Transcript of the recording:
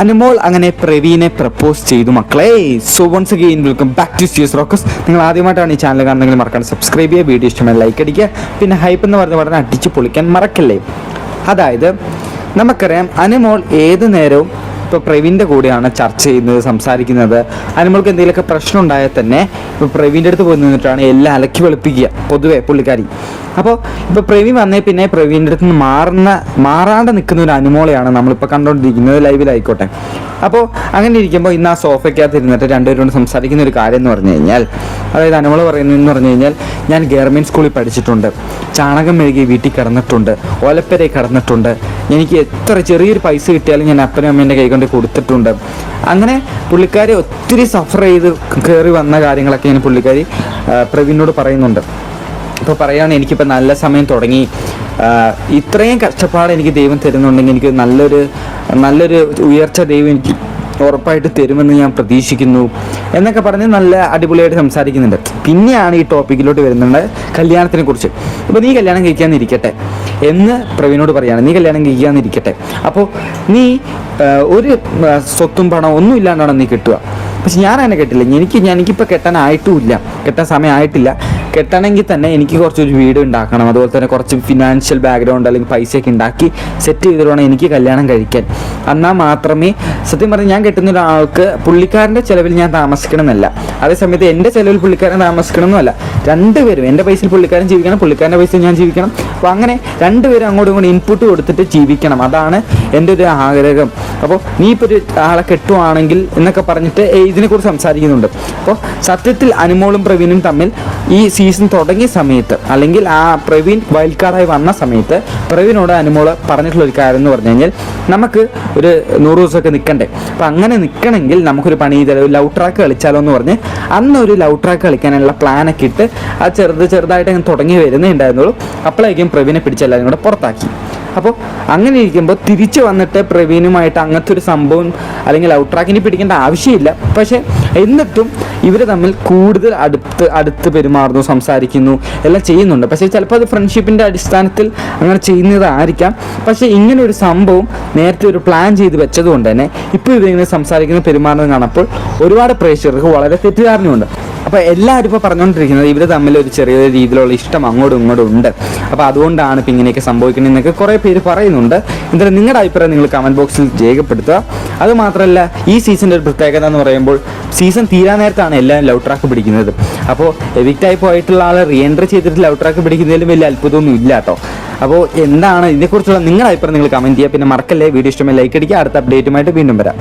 അനുമോൾ അങ്ങനെ പ്രവീനെ പ്രപ്പോസ് ചെയ്തു മക്കളെ. So once again welcome back to സിയസ് റോക്കസ് നിങ്ങൾ ആദ്യമായിട്ടാണ് ഈ ചാനൽ കാണുന്നെങ്കിൽ മറക്കാൻ സബ്സ്ക്രൈബ് ചെയ്യുക വീഡിയോ ഇഷ്ടമായി ലൈക്ക് അടിക്കുക. പിന്നെ ഹൈപ്പ് എന്ന് പറഞ്ഞ പറഞ്ഞാൽ അടിച്ച് പൊളിക്കാൻ മറക്കല്ലേ? അതായത് നമുക്കറിയാം അനുമോൾ ഏത് നേരവും ഇപ്പോൾ പ്രവീണിന്റെ കൂടെയാണ് ചർച്ച ചെയ്യുന്നത് സംസാരിക്കുന്നത്. അനിമൾക്ക് എന്തെങ്കിലുമൊക്കെ പ്രശ്നം ഉണ്ടായാൽ തന്നെ ഇപ്പോൾ പ്രവീന്റെ അടുത്ത് പോയി നിന്നിട്ടാണ് എല്ലാം അലക്കി വെളുപ്പിക്കുക പൊതുവേ പുള്ളിക്കാരി. അപ്പോൾ ഇപ്പൊ പ്രവീൺ വന്നേ പിന്നെ പ്രവീന്റെ അടുത്ത് നിന്ന് മാറുന്ന മാറാണ്ട് നിൽക്കുന്ന ഒരു അനുമോളയാണ് നമ്മളിപ്പോൾ കണ്ടുകൊണ്ടിരിക്കുന്നത് ലൈവിലായിക്കോട്ടെ. അപ്പോൾ അങ്ങനെ ഇരിക്കുമ്പോൾ ഇന്ന് ആ സോഫയ്ക്കകത്ത് ഇരുന്നിട്ട് രണ്ടുപേരോട് സംസാരിക്കുന്ന ഒരു കാര്യം എന്ന് പറഞ്ഞു കഴിഞ്ഞാൽ അതായത് അനുമോൾ പറയുന്നതെന്ന് പറഞ്ഞു കഴിഞ്ഞാൽ ഞാൻ ഗവൺമെന്റ് സ്കൂളിൽ പഠിച്ചിട്ടുണ്ട്. ചാണകം മെഴുകി വീട്ടിൽ കിടന്നിട്ടുണ്ട്. ഓലപ്പരയിൽ കിടന്നിട്ടുണ്ട്. എനിക്ക് എത്ര ചെറിയൊരു പൈസ കിട്ടിയാലും ഞാൻ അപ്പനും അമ്മേന്റെ കൈ കൊണ്ട് കൊടുത്തിട്ടുണ്ട്. അങ്ങനെ പുള്ളിക്കാരി ഒത്തിരി സഫർ ചെയ്ത് കയറി വന്ന കാര്യങ്ങളൊക്കെ ഞാൻ പുള്ളിക്കാരി പ്രവീണിനോട് പറയുന്നുണ്ട്. ഇപ്പോൾ പറയുകയാണ് എനിക്കിപ്പോൾ നല്ല സമയം തുടങ്ങി. ഇത്രയും കഷ്ടപ്പാട് എനിക്ക് ദൈവം തരുന്നുണ്ടെങ്കിൽ എനിക്ക് നല്ലൊരു നല്ലൊരു ഉയർച്ച ദൈവം എനിക്ക് ഉറപ്പായിട്ട് തരുമെന്ന് ഞാൻ പ്രതീക്ഷിക്കുന്നു എന്നൊക്കെ പറഞ്ഞ് നല്ല അടിപൊളിയായിട്ട് സംസാരിക്കുന്നുണ്ട്. പിന്നെയാണ് ഈ ടോപ്പിക്കിലോട്ട് വരുന്നുണ്ട് കല്യാണത്തിനെ കുറിച്ച്. ഇപ്പോൾ നീ കല്യാണം കഴിക്കാന്നിരിക്കട്ടെ എന്ന് പ്രവീണോട് പറയാണ്. നീ കല്യാണം കഴിക്കാന്നിരിക്കട്ടെ അപ്പോൾ നീ ഒരു സ്വത്തും പണം ഒന്നും ഇല്ലാണ്ടാണ് നീ കിട്ടുക. പക്ഷെ ഞാൻ അങ്ങനെ കെട്ടില്ല. എനിക്ക് ഞാൻ എനിക്കിപ്പോൾ കെട്ടാനായിട്ടുമില്ല കെട്ടാൻ സമയമായിട്ടില്ല. കെട്ടണമെങ്കിൽ തന്നെ എനിക്ക് കുറച്ചൊരു വീട് ഉണ്ടാക്കണം. അതുപോലെ തന്നെ കുറച്ച് ഫിനാൻഷ്യൽ ബാക്ക്ഗ്രൗണ്ട് അല്ലെങ്കിൽ പൈസയൊക്കെ ഉണ്ടാക്കി സെറ്റ് ചെയ്തിട്ട് വേണം എനിക്ക് കല്യാണം കഴിക്കാൻ. എന്നാൽ മാത്രമേ സത്യം പറഞ്ഞാൽ ഞാൻ കെട്ടുന്ന ഒരാൾക്ക് പുള്ളിക്കാരന്റെ ചിലവിൽ ഞാൻ താമസിക്കണമെന്നല്ല. അതേസമയത്ത് എന്റെ ചിലവിൽ പുള്ളിക്കാരൻ താമസിക്കണമെന്നല്ല രണ്ടുപേരും എന്റെ പൈസയിൽ പുള്ളിക്കാരൻ ജീവിക്കണം പുള്ളിക്കാരന്റെ പൈസയിൽ ഞാൻ ജീവിക്കണം. അപ്പോൾ അങ്ങനെ രണ്ടുപേരും അങ്ങോട്ടും ഇങ്ങോട്ടും ഇൻപുട്ട് കൊടുത്തിട്ട് ജീവിക്കണം. അതാണ് എന്റെ ഒരു ആഗ്രഹം. അപ്പോൾ നീ ഇപ്പോൾ ഒരു ആളെ കെട്ടുവാണെങ്കിൽ എന്നൊക്കെ പറഞ്ഞിട്ട് ഇതിനെക്കുറിച്ച് സംസാരിക്കുന്നുണ്ട്. അപ്പോൾ സത്യത്തിൽ അനുമോളും പ്രവീണും തമ്മിൽ ഈ സീസൺ തുടങ്ങിയ സമയത്ത് അല്ലെങ്കിൽ ആ പ്രവീൺ വൈൽഡ് കാർഡായി വന്ന സമയത്ത് പ്രവീണോട് അനുമോൾ പറഞ്ഞിട്ടുള്ള ഒരു കാര്യം എന്ന് പറഞ്ഞു കഴിഞ്ഞാൽ നമുക്ക് ഒരു നൂറ് ദിവസമൊക്കെ നിൽക്കണ്ടേ അപ്പം അങ്ങനെ നിൽക്കണമെങ്കിൽ നമുക്കൊരു പണി ചെയ്ത ഒരു ലവ് ട്രാക്ക് കളിച്ചാലോ എന്ന് പറഞ്ഞ് അന്ന് ഒരു ലവ് ട്രാക്ക് കളിക്കാനുള്ള പ്ലാനൊക്കെ ഇട്ട് ആ ചെറുത് ചെറുതായിട്ട് അങ്ങനെ തുടങ്ങി വരുന്നേ ഉണ്ടായിരുന്നുള്ളൂ. അപ്പോഴേക്കും പ്രവീനെ പിടിച്ചെല്ലാവരും കൂടെ പുറത്താക്കി. അപ്പോൾ അങ്ങനെ ഇരിക്കുമ്പോൾ തിരിച്ചു വന്നിട്ട് പ്രവീണുമായിട്ട് അങ്ങനത്തെ ഒരു സംഭവം അല്ലെങ്കിൽ ഔട്ട് പിടിക്കേണ്ട ആവശ്യമില്ല. പക്ഷേ എന്നിട്ടും ഇവർ തമ്മിൽ കൂടുതൽ അടുത്ത് അടുത്ത് പെരുമാറുന്നു സംസാരിക്കുന്നു എല്ലാം ചെയ്യുന്നുണ്ട്. പക്ഷേ ചിലപ്പോൾ അത് ഫ്രണ്ട്ഷിപ്പിന്റെ അടിസ്ഥാനത്തിൽ അങ്ങനെ ചെയ്യുന്നതായിരിക്കാം. പക്ഷേ ഇങ്ങനെ ഒരു സംഭവം നേരത്തെ ഒരു പ്ലാൻ ചെയ്ത് വെച്ചതുകൊണ്ട് തന്നെ ഇപ്പോൾ ഇവരിങ്ങനെ സംസാരിക്കുന്ന പെരുമാറുന്നത് കാണപ്പോൾ ഒരുപാട് പ്രേക്ഷകർക്ക് വളരെ തെറ്റിദ്ധാരണയുണ്ട്. അപ്പോൾ എല്ലാവരും ഇപ്പോൾ പറഞ്ഞുകൊണ്ടിരിക്കുന്നത് ഇവർ തമ്മിൽ ഒരു ചെറിയ രീതിയിലുള്ള ഇഷ്ടം അങ്ങോട്ടും ഇങ്ങോട്ടും ഉണ്ട്. അപ്പോൾ അതുകൊണ്ടാണ് ഇപ്പം ഇങ്ങനെയൊക്കെ സംഭവിക്കുന്നതെന്നൊക്കെ കുറേ പേര് പറയുന്നുണ്ട്. എന്തായാലും നിങ്ങളുടെ അഭിപ്രായം നിങ്ങൾ കമന്റ് ബോക്സിൽ രേഖപ്പെടുത്തുക. അത് മാത്രമല്ല ഈ സീസണിന്റെ ഒരു പ്രത്യേകത എന്ന് പറയുമ്പോൾ സീസൺ തീരാൻ നേരത്താണ് എല്ലാവരും ലവ് ട്രാക്ക് പിടിക്കുന്നത്. അപ്പോൾ എവിക്റ്റായി പോയിട്ടുള്ള ആളെ റീ എൻട്രി ചെയ്തിട്ട് ലവ് ട്രാക്ക് പിടിക്കുന്നതിലും വലിയ അത്ഭുതമൊന്നും ഇല്ല കേട്ടോ. അപ്പോൾ എന്താണ് ഇതിനെക്കുറിച്ചുള്ള നിങ്ങളുടെ അഭിപ്രായം നിങ്ങൾ കമന്റ് ചെയ്യുക. പിന്നെ മറക്കല്ലേ വീഡിയോ ഇഷ്ടമായി ലൈക്ക് അടിക്കുക. അടുത്ത അപ്ഡേറ്റുമായിട്ട് വീണ്ടും വരാം.